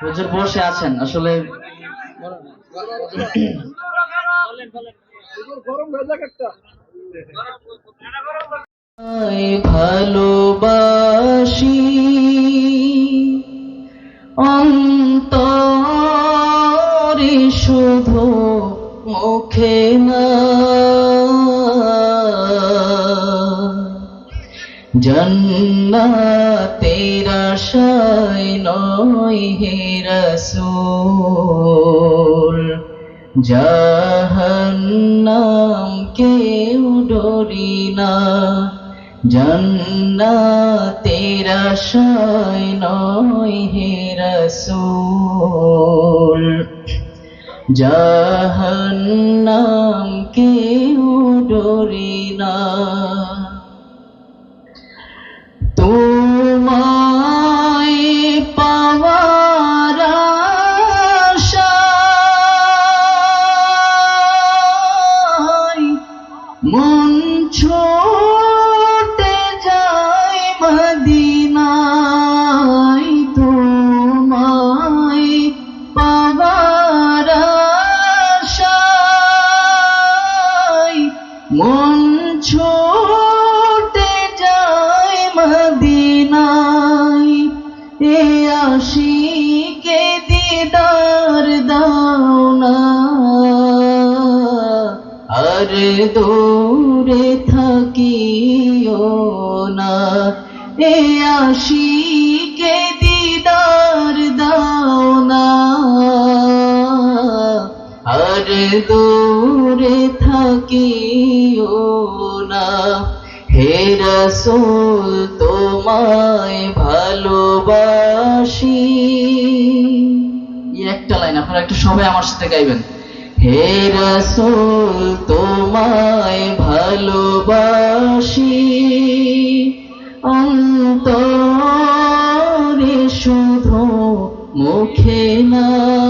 হুজুর বসে আছেন আসলে ভালোবাসি অন্তরে শুধু মুখে না। জন্নাতের আশায় নয় হে রসূল। জাহান্নাম কেউ ডরি না। জন্নাতের আশায় নয় হে রসূল। জাহান্নাম কেউ ডরি না। এ আশিকে দিদার দাও না। আর দূরে থাকিও না। এ আশিকে দিদার দাও না। আর দূরে থাকিও না। রসুল তোমায় ভালোবাসি। একটা লাইন, আপনারা একটু সবাই আমার সাথে গাইবেন। হে রসুল তোমায় ভালোবাসি, অন্তরে শুধু মুখে না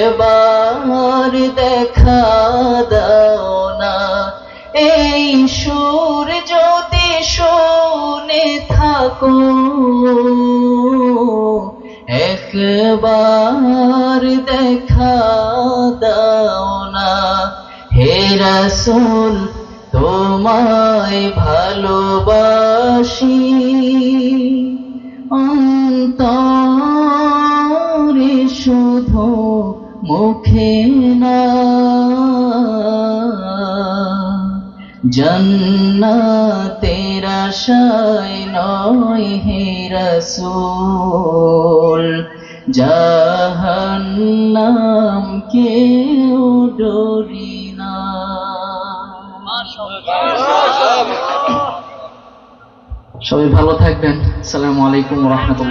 একবার দেখা দাও না। এই সুর যদি শুনে থাকো, একবার দেখা দাও না। হে রাসূল, তোমায় ভালোবাসি। অন্তরে শুধু মুখে না। জন্নাতের আশায় নয় হে রসূল। জাহান্নাম কেউ ডরি না। সবাই ভালো থাকবেন। আসসালামু আলাইকুম রহমতুল্লাহ।